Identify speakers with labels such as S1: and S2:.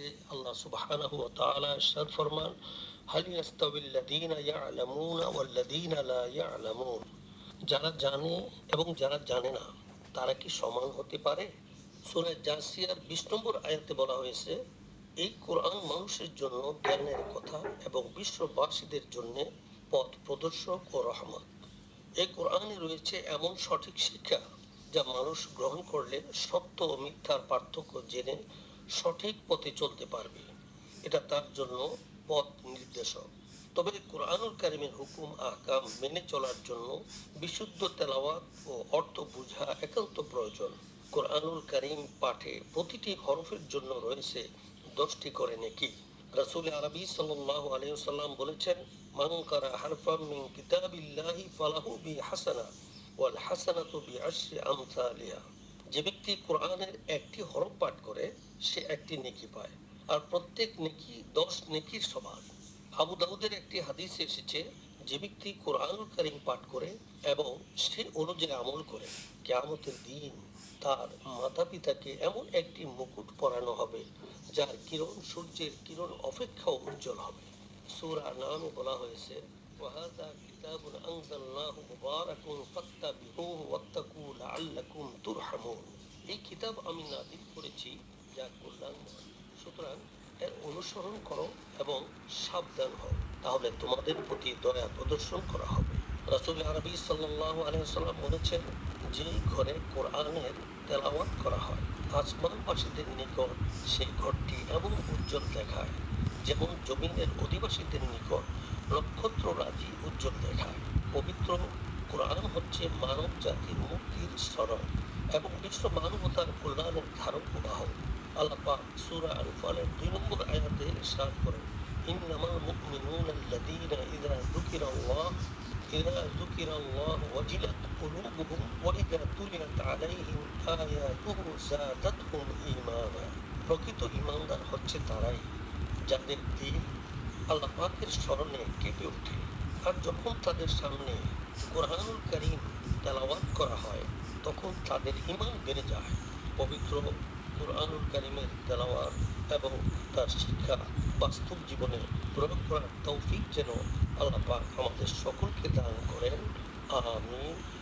S1: আয়াতে আল্লাহ সুবহানাহু ওয়া তাআলা ইরশাদ ফরমান, হাল ইয়াস্তাবিল্লাযীনা ইয়ালামুনা ওয়াল্লাযীনা লা ইয়ালামুন? যারা জানে এবং যারা জানে না, তারা কি সমান হতে পারে? সূরা জাসিয়ার 20 নম্বর আয়াতে বলা হয়েছে, এই কোরআন মানুষের জন্য জ্ঞানের কথা এবং বিশ্ববাসীদের জন্য পথ প্রদর্শক ও রহমত। এই কোরআনে রয়েছে এমন সঠিক শিক্ষা যা মানুষ গ্রহণ করলে সত্য ও মিথ্যার পার্থক্য জেনে সঠিক পথে চলতে পারবে। এটা তার জন্য পথ নির্দেশক। তবে কোরআনুল কারিমের হুকুম, আহকাম মেনে চলার জন্য বিশুদ্ধ তেলাওয়াত ও অর্থ বোঝা একান্ত প্রয়োজন। কোরআনুল কারিম পাঠে প্রতিটি হরফের জন্য রয়েছে দশটি করে নেকি। রাসূল আরবি সাল্লাল্লাহু আলাইহি ওয়াসাল্লাম বলেছেন, মান কারা হারফাম কিতাবিল্লাহি ফালাহু বি হাসানা ওয়াল হাসানাতু বি আশরি যে ব্যক্তি কোরআনের একটি হরফ পাঠ করে সে একটি নেকি পায় আর প্রত্যেক নেকি দশ নেকির সমান আবু দাউদের একটি হাদিসে এসেছে যে ব্যক্তি কোরআনুল কারিম পাঠ করে এবং সে অনুযায়ী আমল করে কেয়ামতের দিন তার মাতা পিতাকে এমন একটি মুকুট পরানো হবে যার কিরণ সূর্যের কিরণ অপেক্ষাও উজ্জ্বল হবে সূরা নামে বলা হয়েছে وهذا كتاب أنزلناه مبارك فاتبعوه আল্লাকুম তুরহামুন এই কিতাব আমি নাদিল করেছি যা কল্যাণ সুতরাং এর অনুসরণ করো এবং সাবধান হও। তাহলে তোমাদের প্রতি দয়া প্রদর্শন করা হবে। রাসুল আরবি সাল্লাহ আলহাম বলেছেন যে ঘরে কোরআনের তেলাওয়াত করা হয় আসমানবাসীদের নিকট সেই ঘরটি এমন উজ্জ্বল দেখায়, যেমন জমিনের অধিবাসীদের নিকট নক্ষত্ররাজি উজ্জ্বল দেখায়, পবিত্র কোরআন হচ্ছে মানব জাতির মুক্তির স্মরণ এবং বিশ্ব মানবতার কল্যাণের ধারক বাহক আল্লাহ পাক সূরা আনফালের দুই নম্বর আয়াতে ইরশাদ করেন ইন্নামাল মুমিনুনা আল্লাযীনা ইযা যুকিরাল্লাহ إذا ذكر الله وجلت قلوبهم وإذا تليت عليهم آياته زادتهم إيمانا প্রকৃত ইমানদার হচ্ছে তারাই যাদের দিন আল্লাহ পাকের স্মরণে কেঁপে ওঠে আর যখন তাদের সামনে কোরআনুল করিম তেলাওয়াত করা হয়, তখন তাদের ইমান বেড়ে যায়। পবিত্র কোরআনুল করিমের তেলাওয়াত এবং তার শিক্ষা বাস্তব জীবনে প্রয়োগ করার তৌফিক যেন আল্লাপাক আমাদের সকলকে দান করেন। আমিন।